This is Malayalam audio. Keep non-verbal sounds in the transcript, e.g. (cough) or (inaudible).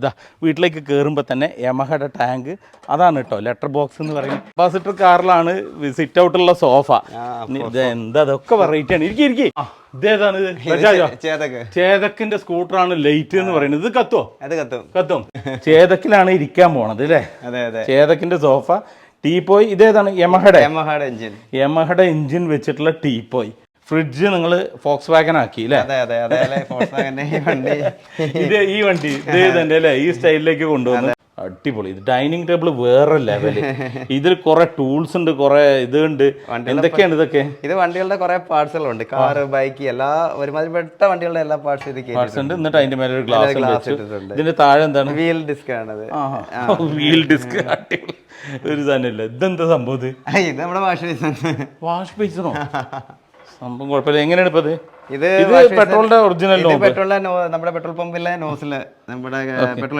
ഇതാ വീട്ടിലേക്ക് കയറുമ്പോൾ തന്നെ യമഹയുടെ ടാങ്ക്. അതാണ് കേട്ടോ ലെറ്റർ ബോക്സ് എന്ന് പറയുന്നത്. കപ്പാസിറ്റർ കാറിലാണ് സിറ്റ് ഔട്ടുള്ള സോഫ. എന്താ അതൊക്കെ വെറൈറ്റി ആണ്. ഇരിക്കും ഇരിക്കും. ഇതേതാണ്? ചേതക്കിന്റെ സ്കൂട്ടറാണ് ലൈറ്റ് എന്ന് പറയുന്നത്. ഇത് കത്തോ കത്തും. കത്തും. (laughs) ചേതക്കിലാണ് ഇരിക്കാൻ പോണത് അല്ലേ? ചേതക്കിന്റെ സോഫ ടീപ്പോയ്. ഇതേതാണ് യമഹയുടെ? യമഹയുടെ എഞ്ചിൻ യമഹയുടെ എഞ്ചിൻ വെച്ചിട്ടുള്ള ടീപ്പോയ്. ഫ്രിഡ്ജ് നിങ്ങൾ ഫോക്സ് വാഗൻ ആക്കി വണ്ടി. ഇത് ഈ വണ്ടി ഇത് അല്ലേ? ഈ സ്റ്റൈലിലേക്ക് കൊണ്ടുവന്നു. അടിപൊളി. ഇത് ഡൈനിങ് ടേബിൾ വേറെ ലെവൽ. ഇതിൽ കുറെ ടൂൾസ് ഉണ്ട് കുറെ ഇത് ഉണ്ട്. എന്തൊക്കെയാണ് ഇതൊക്കെ? ഇത് വണ്ടികളുടെ കുറെ പാർട്സുകളുണ്ട്. കാർ ബൈക്ക് എല്ലാ ഒരുമാതിരിപ്പെട്ട വണ്ടികളുടെ എല്ലാ പാർട്സ് ഇത് പാർട്സ് ഉണ്ട്. എന്നിട്ട് അതിന്റെ മേലെ ഒരു ഗ്ലാസ് ഗ്ലാസ് ഇതിന്റെ താഴെ എന്താണ്? വീൽ ഡിസ്ക് ആണത്. Wheel disk. അടിപൊളി. ഒരു സാധനമില്ല. ഇതെന്താ സംഭവം ഇത്? നമ്മുടെ വാഷ് ബേസിൻ വാഷ് ബേസിനോ സംഭവം കുഴപ്പമില്ല. എങ്ങനെയാണ് ഇപ്പത്? ഇത് ഇത് പെട്രോളിന്റെ ഒറിജിനൽ പെട്രോളിന്റെ നമ്മുടെ പെട്രോൾ പമ്പിലെ നോസിലെ നമ്മുടെ പെട്രോൾ